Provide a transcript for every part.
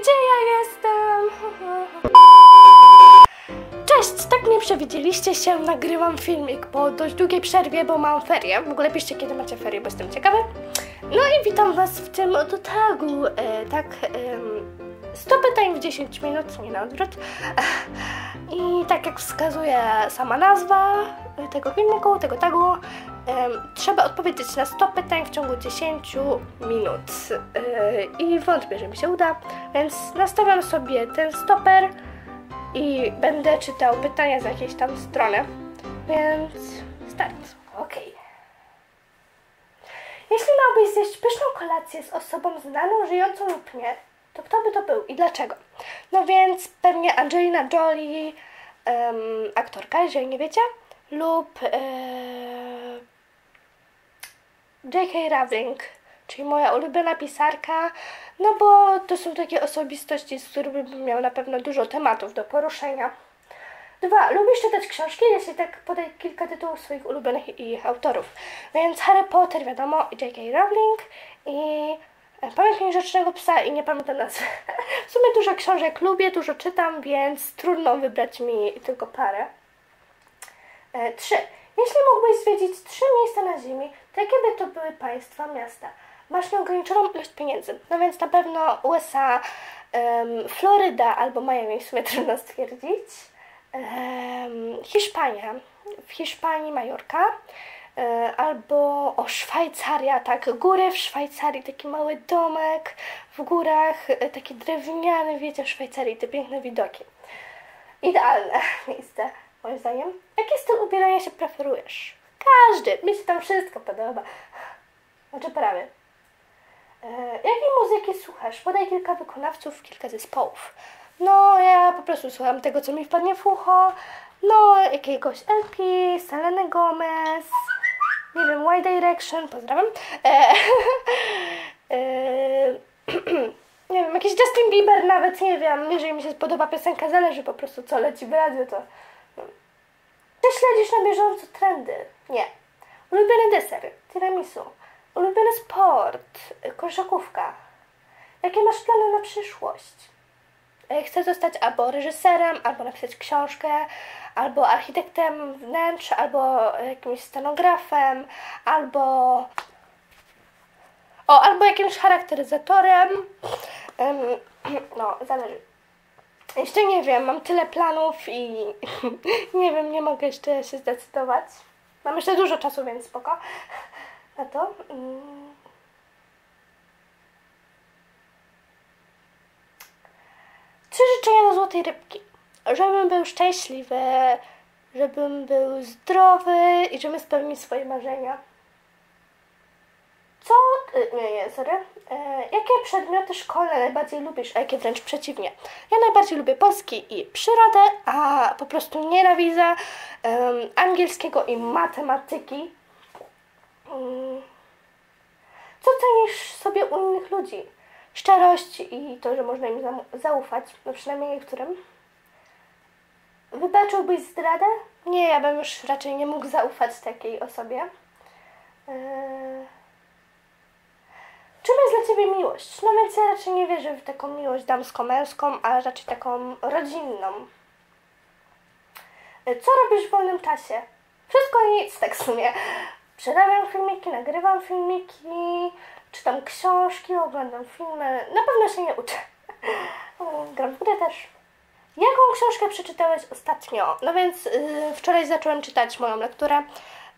Gdzie ja jestem? Cześć, tak mnie przewidzieliście się, nagrywam filmik po dość długiej przerwie, bo mam ferie. W ogóle piszcie, kiedy macie ferie, bo jestem ciekawa. No i witam Was w tym oto tagu, e, tak, em, 100 pytań w 10 minut, nie na odwrót. I tak jak wskazuje sama nazwa tego filmiku, tego tagu, trzeba odpowiedzieć na 100 pytań w ciągu 10 minut. E, I wątpię, że mi się uda, więc nastawiam sobie ten stoper i będę czytał pytania z jakiejś tam strony. Więc start. Okej. Jeśli miałbyś zjeść pyszną kolację z osobą znaną, żyjącą lub nie, to kto by to był i dlaczego? No więc pewnie Angelina Jolie, em, aktorka, jeżeli nie wiecie, lub e, J.K. Rowling, czyli moja ulubiona pisarka, no bo to są takie osobistości, z którymi bym miał na pewno dużo tematów do poruszenia. Dwa, lubisz czytać książki? Jeśli tak, podaj kilka tytułów swoich ulubionych i ich autorów. Więc Harry Potter, wiadomo, J.K. Rowling i e, Pamiętnik Rzecznego Psa i nie pamiętam nazwy. W sumie dużo książek lubię, dużo czytam, więc trudno wybrać mi tylko parę. E, Trzy. Jeśli mógłbyś zwiedzić trzy miejsca na Ziemi, to jakie by to były państwa, miasta? Masz nieograniczoną ilość pieniędzy, no więc na pewno USA, em, Floryda albo Miami, w sumie trudno stwierdzić. Em, Hiszpania, w Hiszpanii Majorka, e, albo o Szwajcaria, tak, góry w Szwajcarii, taki mały domek w górach, e, taki drewniany, wiecie, w Szwajcarii, te piękne widoki. Idealne miejsce, moim zdaniem. Jaki styl ubierania się preferujesz? Każdy, mi się tam wszystko podoba. Znaczy prawie. E, jakiej muzyki słuchasz? Podaj kilka wykonawców, kilka zespołów. No, ja po prostu słucham tego, co mi wpadnie w ucho. No, jakiegoś LP, Seleny Gomez, nie wiem, Y Direction, pozdrawiam. E, e, nie wiem, jakiś Justin Bieber nawet, nie wiem, jeżeli mi się spodoba piosenka, zależy po prostu co leci w radiu, to... Czy śledzisz na bieżąco trendy? Nie. Ulubiony deser, tiramisu. Ulubiony sport, koszakówka. Jakie masz plany na przyszłość? E, Chcę zostać albo reżyserem, albo napisać książkę, albo architektem wnętrz, albo jakimś scenografem, albo... O, albo jakimś charakteryzatorem. Em, no, zależy. Jeszcze nie wiem, mam tyle planów i nie wiem, nie mogę jeszcze się zdecydować. Mam jeszcze dużo czasu, więc spoko na to. Mm. Trzy życzenia do złotej rybki. Żebym był szczęśliwy, żebym był zdrowy i żebym spełnił swoje marzenia. Co? y, Nie, nie, sorry. E, jakie przedmioty szkolne najbardziej lubisz, a jakie wręcz przeciwnie? Ja najbardziej lubię polski i przyrodę, a po prostu nienawidzę em, angielskiego i matematyki. Mm. Co cenisz sobie u innych ludzi? Szczerość i to, że można im zaufać, no przynajmniej niektórym. Wybaczyłbyś zdradę? Nie, ja bym już raczej nie mógł zaufać takiej osobie. Eee... Ciebie miłość? No więc ja raczej nie wierzę w taką miłość damsko-męską, ale raczej taką rodzinną. Co robisz w wolnym czasie? Wszystko i nic, tak w sumie. Przerabiam filmiki, nagrywam filmiki, czytam książki, oglądam filmy. Na pewno się nie uczę. Gram w też. Jaką książkę przeczytałeś ostatnio? No więc yy, wczoraj zacząłem czytać moją lekturę,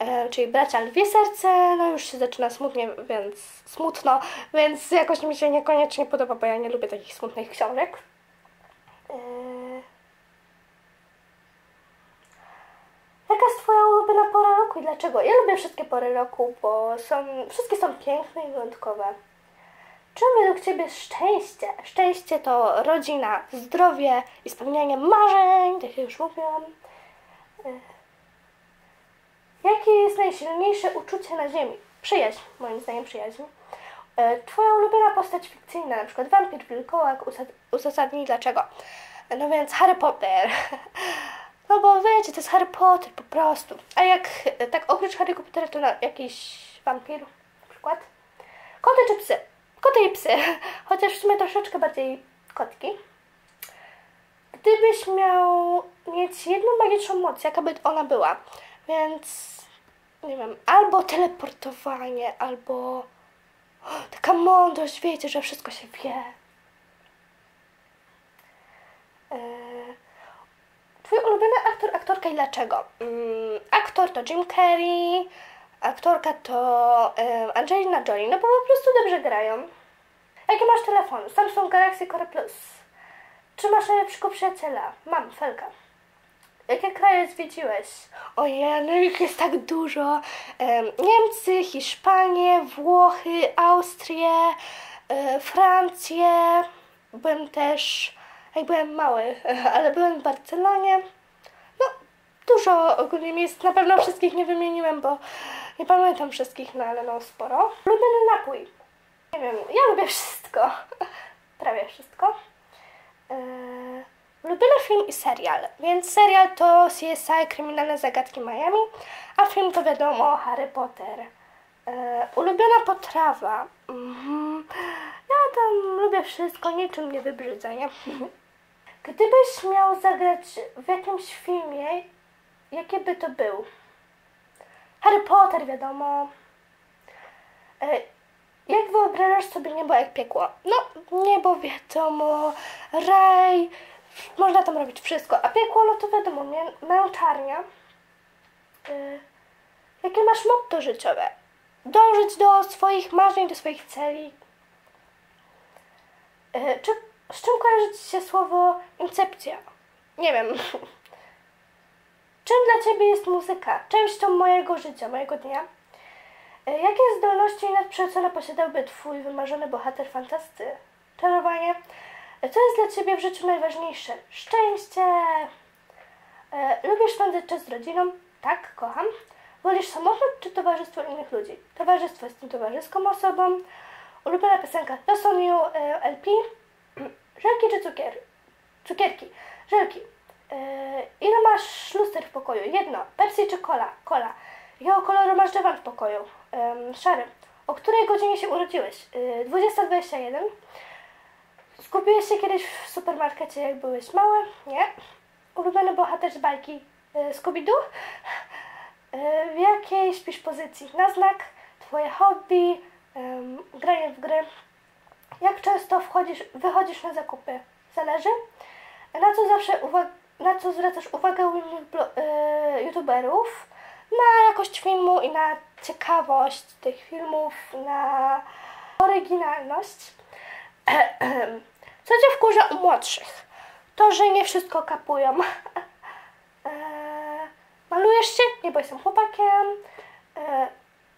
yy, czyli Bracia Lwie Serce. No już się zaczyna smutnie, więc smutno, więc jakoś mi się niekoniecznie podoba, bo ja nie lubię takich smutnych książek. Yy. Jaka jest Twoja ulubiona pora roku i dlaczego? Ja lubię wszystkie pory roku, bo są, wszystkie są piękne i wyjątkowe. Czym według Ciebie szczęście? Szczęście to rodzina, zdrowie i spełnianie marzeń, tak jak już mówiłam. Jakie jest najsilniejsze uczucie na Ziemi? Przyjaźń, moim zdaniem przyjaźń. Y, Twoja ulubiona postać fikcyjna, na przykład wampir, wilkołak, uzasadnij dlaczego. No więc Harry Potter. No bo wiecie, to jest Harry Potter po prostu. A jak y, tak oprócz Harry Pottera to na jakiś wampir na przykład? Koty czy psy? Koty i psy. Chociaż w sumie troszeczkę bardziej kotki. Gdybyś miał mieć jedną magiczną moc, jaka by ona była? Więc nie wiem, albo teleportowanie, albo taka mądrość, wiecie, że wszystko się wie. Eee, Twój ulubiony aktor, aktorka i dlaczego? Mm, aktor to Jim Carrey, aktorka to Angelina Jolie, no bo po prostu dobrze grają. Jaki masz telefon? Samsung Galaxy Core Plus. Czy masz najlepszego przyjaciela? Mam, Felka. Jakie kraje zwiedziłeś? Ojej, no ich jest tak dużo. Em, Niemcy, Hiszpanię, Włochy, Austrię, e, Francję. Byłem też, jak byłem mały, ale byłem w Barcelonie. No, dużo ogólnie miejsc. Na pewno wszystkich nie wymieniłem, bo nie pamiętam wszystkich, no ale no sporo. Ulubiony napój. Nie wiem, ja lubię wszystko. Prawie wszystko. Eee, ulubiony film i serial. Więc serial to CSI Kryminalne Zagadki Miami, a film to wiadomo Harry Potter. Eee, ulubiona potrawa. Mhm. Ja tam lubię wszystko, niczym nie wybrzydzę, nie? Gdybyś miał zagrać w jakimś filmie, jaki by to był? Harry Potter, wiadomo. E, jak wyobrażasz sobie niebo jak piekło? No, niebo wiadomo, raj, można tam robić wszystko, a piekło, no to wiadomo, mę- męczarnia. Y, jakie masz motto życiowe? Dążyć do swoich marzeń, do swoich celi. Y, czy, z czym kojarzy Ci się słowo incepcja? Nie wiem. Czym dla Ciebie jest muzyka? Częścią mojego życia, mojego dnia? E, Jakie zdolności nadprzyrodzone posiadałby Twój wymarzony bohater fantasty? Czarowanie? E, Co jest dla Ciebie w życiu najważniejsze? Szczęście! E, lubisz spędzać czas z rodziną? Tak, kocham. Wolisz samotność czy towarzystwo innych ludzi? Towarzystwo jestem towarzyską osobą. Ulubiona piosenka są You e, LP. Żelki czy cukier? Cukierki. Żelki. E, ile masz luster w pokoju? Jedno. Pepsi czy cola? Cola. Jakiego koloru masz dywan w pokoju? Em, szary. O której godzinie się urodziłeś? Y, 20.21. Skupiłeś się kiedyś w supermarkecie, jak byłeś mały? Nie. Ulubiony bohater z bajki? Y, Scooby-Doo? Y, w jakiej śpisz pozycji? Na znak? Twoje hobby? Em, granie w gry? Jak często wchodzisz, wychodzisz na zakupy? Zależy. Na co zawsze uwa- na co zwracasz uwagę innych blo- y, youtuberów? Na jakość filmu i na ciekawość tych filmów, na oryginalność. Co cię wkurza u młodszych? To, że nie wszystko kapują. Eee, Malujesz się? Nie, bo jestem chłopakiem. Eee,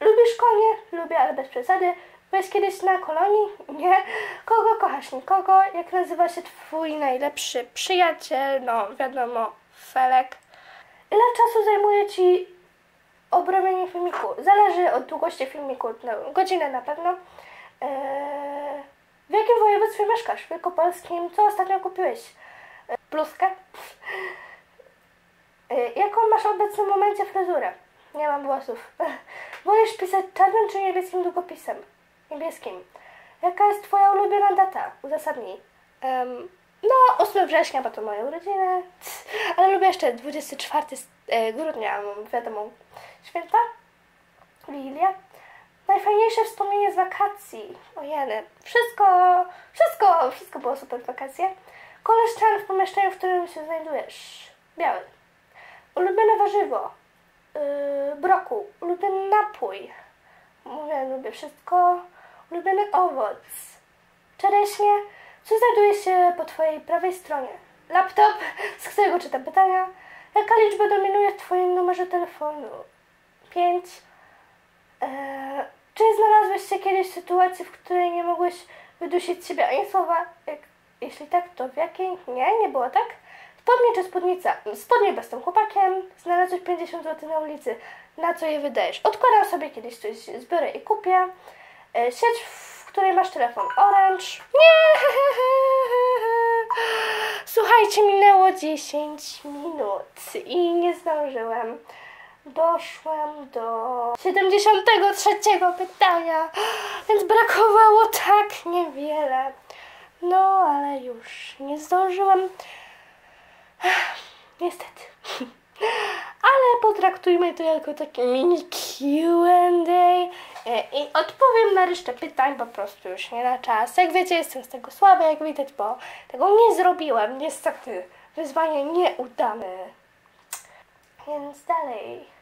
Lubisz konie? Lubię, ale bez przesady. Byłeś kiedyś na kolonii? Nie. Kogo kochasz? Nikogo. Jak nazywa się twój najlepszy przyjaciel? No, wiadomo, Felek. Ile czasu zajmuje ci obrobienie filmiku? Zależy od długości filmiku. No, godzinę na pewno. Eee, w jakim województwie mieszkasz? W Wielkopolskim. Co ostatnio kupiłeś? Eee, bluzkę? Eee, jaką masz w obecnym momencie fryzurę? Nie mam włosów. Wolisz pisać czarnym czy niebieskim długopisem? Niebieskim. Jaka jest twoja ulubiona data? Uzasadnij. Em, no, 8 września, bo to moje urodziny. Ale lubię jeszcze 24 s- e, grudnia, wiadomo, święta. Wigilia. Najfajniejsze wspomnienie z wakacji. Ojeny. Wszystko, wszystko, wszystko było super w wakacje. Kolor ścian w pomieszczeniu, w którym się znajdujesz. Biały. Ulubione warzywo. Yy, broku. Ulubiony napój. Mówię, lubię wszystko. Ulubiony owoc. Czereśnie. Co znajduje się po Twojej prawej stronie? Laptop, z którego czytam pytania. Jaka liczba dominuje w Twoim numerze telefonu? Pięć. Eee, czy znalazłeś się kiedyś w sytuacji, w której nie mogłeś wydusić siebie ani słowa? Jak, jeśli tak, to w jakiej? Nie, nie było tak? Spodnie czy spódnica? Spodnie, bo jestem chłopakiem. Znalazłeś 50 zł na ulicy. Na co je wydajesz? Odkładam sobie kiedyś coś, zbiorę i kupię. E, sieć, w której masz telefon. Orange. Nie! Słuchajcie, minęło 10 minut i nie zdążyłem. Doszłam do 73 pytania, więc brakowało tak niewiele. No, ale już nie zdążyłam. Niestety. Ale potraktujmy to jako taki mini Q&A e, i odpowiem na resztę pytań po prostu już nie na czas. Jak wiecie, jestem z tego słaba, jak widać, bo tego nie zrobiłam. Niestety, wyzwanie nieudane. Więc dalej.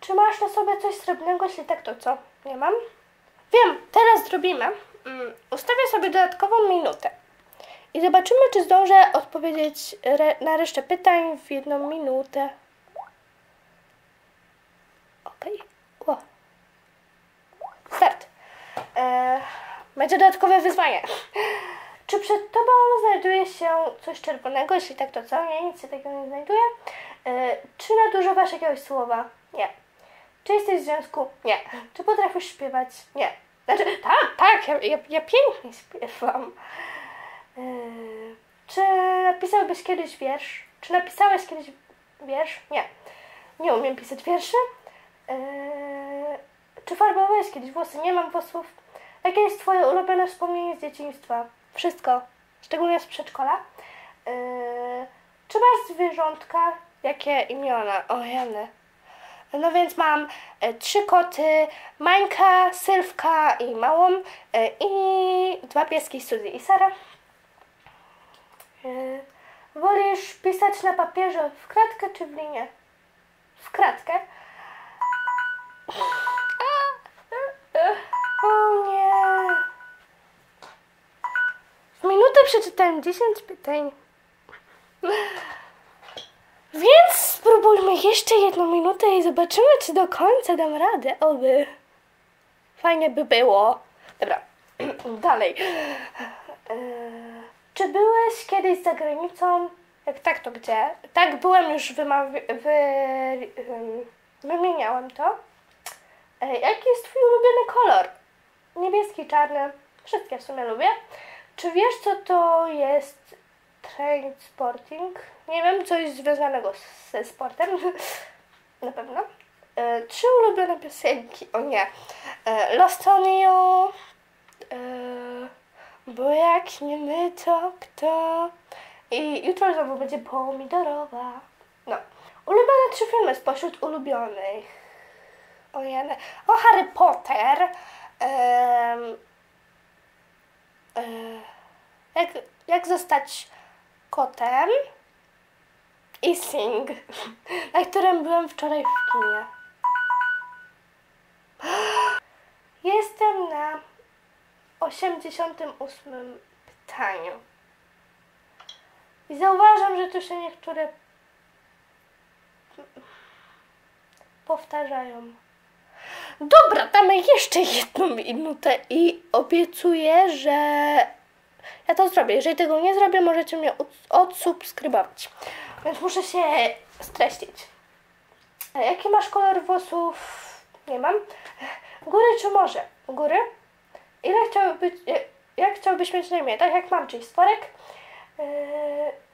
Czy masz na sobie coś srebrnego? Jeśli tak, to co? Nie mam? Wiem, teraz zrobimy. Mm, ustawię sobie dodatkową minutę. I zobaczymy, czy zdążę odpowiedzieć re na resztę pytań w jedną minutę. Okej. Okay. Start. Eee, będzie dodatkowe wyzwanie. Czy przed Tobą znajduje się coś czerwonego? Jeśli tak, to co? Nie, nic się takiego nie znajduje. Eee, czy nadużywasz jakiegoś słowa? Nie. Czy jesteś w związku? Nie. Czy potrafisz śpiewać? Nie. Znaczy, tak, tak, ja, ja, ja pięknie śpiewam. Yy, czy napisałbyś kiedyś wiersz? Czy napisałeś kiedyś wiersz? Nie. Nie umiem pisać wierszy. Yy, czy farbowałeś kiedyś włosy? Nie mam włosów. Jakie jest Twoje ulubione wspomnienie z dzieciństwa? Wszystko. Szczególnie z przedszkola. Yy, czy masz zwierzątka? Jakie imiona? O Jany. No więc mam e, trzy koty, Mańka, Sylwka i Małą e, i dwa pieski, Suzy i Sara. E, wolisz pisać na papierze w kratkę czy w linię? W kratkę. O nie. W minutę przeczytałem 10 pytań. Więc spróbujmy jeszcze jedną minutę i zobaczymy, czy do końca dam radę. Oby. Fajnie by było. Dobra, dalej. Eee, czy byłeś kiedyś za granicą? Jak tak, to gdzie? Tak, byłem już wy- wymieniałam to. Eee, jaki jest Twój ulubiony kolor? Niebieski, czarny. Wszystkie w sumie lubię. Czy wiesz, co to jest train sporting? Nie wiem, coś związanego ze sportem. Na pewno. E, trzy ulubione piosenki. O nie. E, Lost on You. E, bo jak nie my, to kto? I jutro znowu będzie pomidorowa. No. Ulubione trzy filmy spośród ulubionych. O Jane. O Harry Potter. E, jak, jak zostać kotem i Sing, na którym byłem wczoraj w kinie. Jestem na 88 pytaniu. I zauważam, że tu się niektóre powtarzają. Dobra, damy jeszcze jedną minutę i obiecuję, że ja to zrobię. Jeżeli tego nie zrobię, możecie mnie odsubskrybować. Więc muszę się streścić. A jaki masz kolor włosów? Nie mam. Góry czy morze? Góry. Ile chciałbyś, jak chciałbyś mieć na imię? Tak jak mam, czyli stworek. Yy,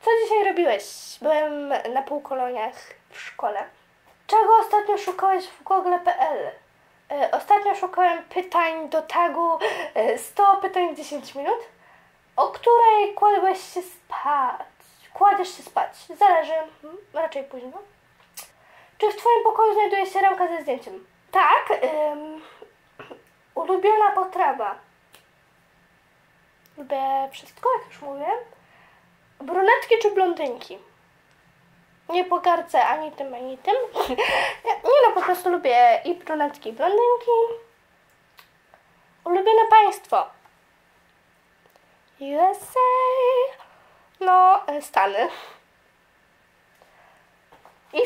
co dzisiaj robiłeś? Byłem na półkoloniach w szkole. Czego ostatnio szukałeś w google.pl? Ostatnio szukałem pytań do tagu 100 pytań w 10 minut. O której kładłeś się spać? Kładziesz się spać. Zależy. Hmm, raczej późno. Czy w Twoim pokoju znajduje się ramka ze zdjęciem? Tak. Ulubiona potrawa. Lubię wszystko, jak już mówię. Brunetki czy blondynki? Nie pogardzę ani tym, ani tym. Nie no, po prostu lubię i brunetki, i blondynki. Ulubione państwo. USA. No, Stany. I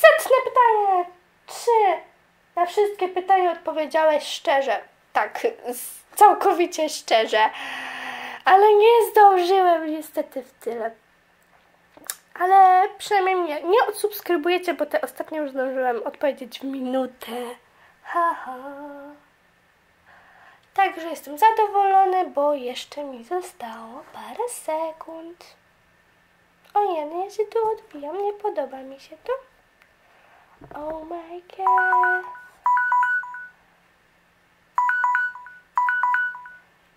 setne pytanie. Czy na wszystkie pytania odpowiedziałeś szczerze? Tak, całkowicie szczerze. Ale nie zdążyłem niestety w tyle. Ale przynajmniej mnie nie odsubskrybujecie, bo te ostatnie już zdążyłem odpowiedzieć w minutę. Haha. Ha. Także jestem zadowolony, bo jeszcze mi zostało parę sekund. Ojej, ja się tu odbijam, nie podoba mi się to. Oh my god.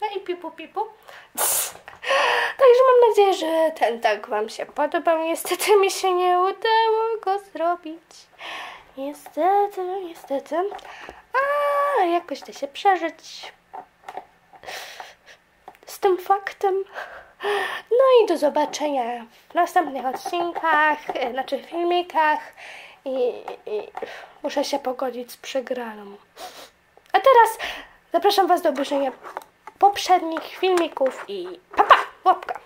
No i pipu pipu. Także mam nadzieję, że ten tak Wam się podobał. Niestety mi się nie udało go zrobić. Niestety, niestety. A jakoś da się przeżyć z tym faktem. No i do zobaczenia w następnych odcinkach, e, znaczy filmikach i, i muszę się pogodzić z przegraną. A teraz zapraszam Was do obejrzenia poprzednich filmików i papa, pa, łapka!